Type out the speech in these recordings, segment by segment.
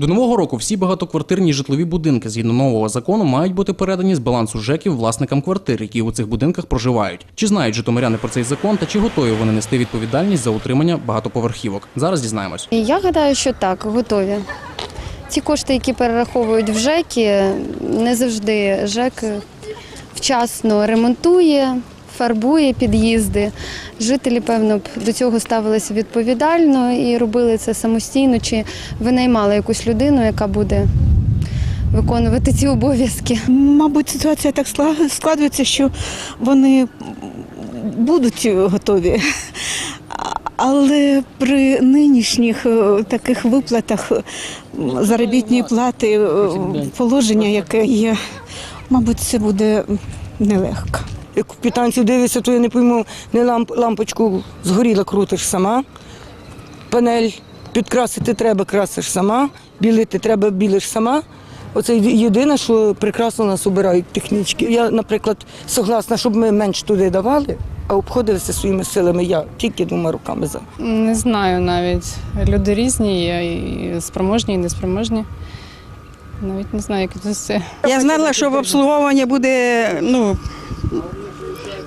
До нового року всі багатоквартирні житлові будинки згідно нового закону мають бути передані з балансу ЖЕКів власникам квартир, які у цих будинках проживають. Чи знають житомиряни про цей закон та чи готові вони нести відповідальність за утримання багатоповерхівок? Зараз дізнаємось. Я гадаю, що так, готові. Ті кошти, які перераховують в ЖЕКи, не завжди ЖЕК вчасно ремонтує, фарбує під'їзди. Жителі, певно, б до цього ставилися відповідально і робили це самостійно, чи винаймали якусь людину, яка буде виконувати ці обов'язки. Мабуть, ситуація так скла- складується, що вони будуть готові. Але при нинішніх е, таких виплатах заробітної плати, е, положення, яке є, мабуть, це буде нелегко. Як в квитанцію дивишся, то я не пойму, не ламп, лампочку згоріла, крутиш сама. Панель підкрасити треба, красиш сама, білити треба, білиш сама. Оце єдине, що прекрасно нас обирають технічки. Я, наприклад, согласна, щоб ми менш туди давали, а обходилися своїми силами. Я тільки двома руками за. Не знаю навіть. Люди різні, є і спроможні, і неспроможні. Навіть не знаю, як це все. Я знала, що в обслуговуванні буде ну,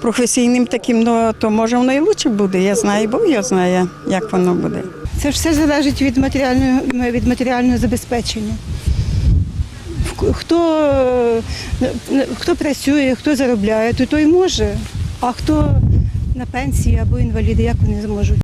професійним таким, ну, то може воно і краще буде. Я знаю, Бог я знає, як воно буде. Це ж все залежить від матеріального, від матеріального забезпечення. Хто, е, хто працює, хто заробляє, то той може, а хто на пенсії або інваліди, як вони зможуть.